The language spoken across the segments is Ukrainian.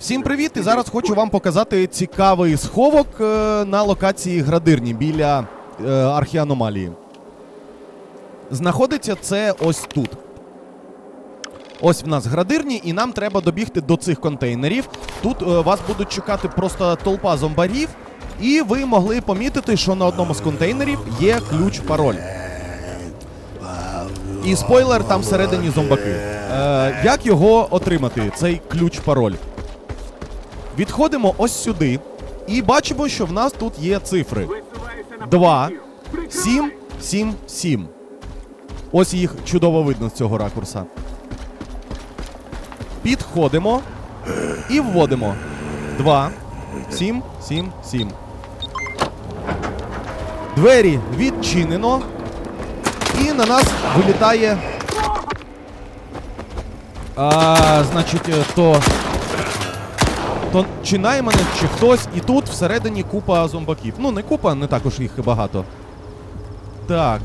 Всім привіт! І зараз хочу вам показати цікавий сховок е, на локації Градирні біля е, архіаномалії. Знаходиться це ось тут. Ось в нас градирні, і нам треба добігти до цих контейнерів. Тут е, вас будуть чекати просто толпа зомбарів, і ви могли помітити, що на одному з контейнерів є ключ-пароль. І спойлер, там всередині зомбаки. Е, як його отримати, цей ключ-пароль? Відходимо ось сюди і бачимо, що в нас тут є цифри. 2, 7, 7, 7. Ось їх чудово видно з цього ракурса. Підходимо і вводимо. 2, 7, 7, 7. Двері відчинено. І на нас вилітає. А, значить, то. То чи найманець, чи хтось, і тут всередині купа зомбаків. Ну, не купа, не також їх і багато. Так.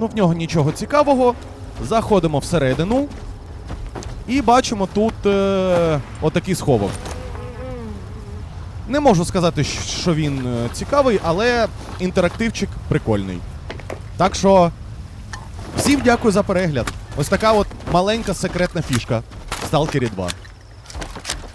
Ну, в нього нічого цікавого. Заходимо всередину. І бачимо тут е, отакий сховок. Не можу сказати, що він е, цікавий, але інтерактивчик прикольний. Так що, всім дякую за перегляд. Ось така от маленька секретна фішка Stalker 2.